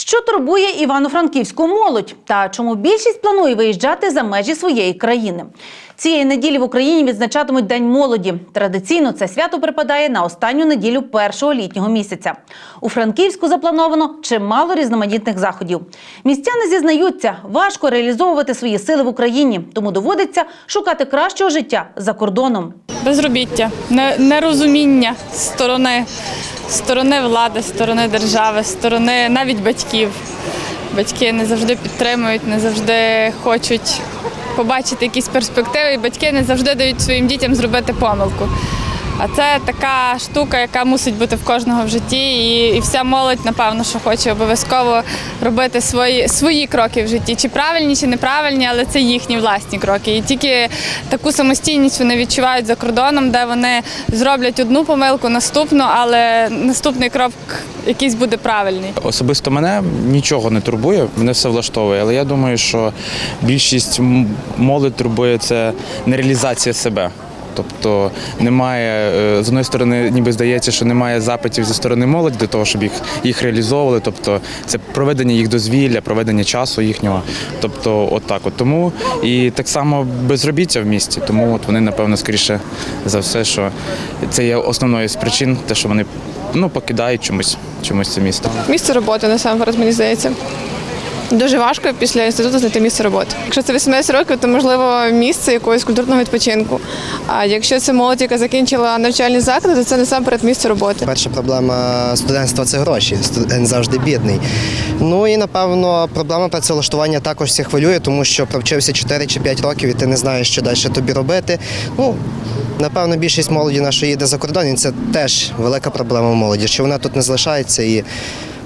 Що турбує івано-франківську молодь та чому більшість планує виїжджати за межі своєї країни? Цієї неділі в Україні відзначатимуть День молоді. Традиційно це свято припадає на останню неділю першого літнього місяця. У Франківську заплановано чимало різноманітних заходів. Містяни зізнаються, важко реалізовувати свої сили в Україні, тому доводиться шукати кращого життя за кордоном. безробіття, нерозуміння сторони, сторони влади, сторони держави, сторони навіть батьків. Батьки не завжди підтримують, не завжди хочуть побачити якісь перспективи, і батьки не завжди дають своїм дітям зробити помилку. А це така штука, яка мусить бути в кожного в житті, і, і вся молодь, напевно, що хоче обов'язково робити свої, свої кроки в житті, чи правильні, чи неправильні, але це їхні власні кроки. І тільки таку самостійність вони відчувають за кордоном, де вони зроблять одну помилку, наступну, але наступний крок якийсь буде правильний. Особисто мене нічого не турбує, мене все влаштовує. Але я думаю, що більшість молодь турбує це нереалізація себе. Тобто немає е, з одної сторони, ніби здається, що немає запитів зі сторони молоді для того, щоб їх, їх реалізовували. Тобто це проведення їх дозвілля, проведення часу їхнього. Тобто, от так от тому і так само безробіття в місті. Тому от вони напевно скоріше за все, що це є основною з причин, те, що вони ну покидають чомусь, чомусь це місто. Місце роботи насамперед, мені здається. Дуже важко після інституту знайти місце роботи. Якщо це 18 років, то можливо місце якогось культурного відпочинку. А якщо це молодь, яка закінчила навчальний заклад, то це насамперед місце роботи. Перша проблема студентства це гроші. Студент завжди бідний. Ну і напевно проблема працевлаштування також всіх хвилює, тому що провчився 4 чи 5 років і ти не знаєш, що далі тобі робити. Ну напевно, більшість молоді нашої їде за кордон, і це теж велика проблема молоді, що вона тут не залишається і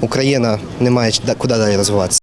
Україна не має куди далі розвиватися.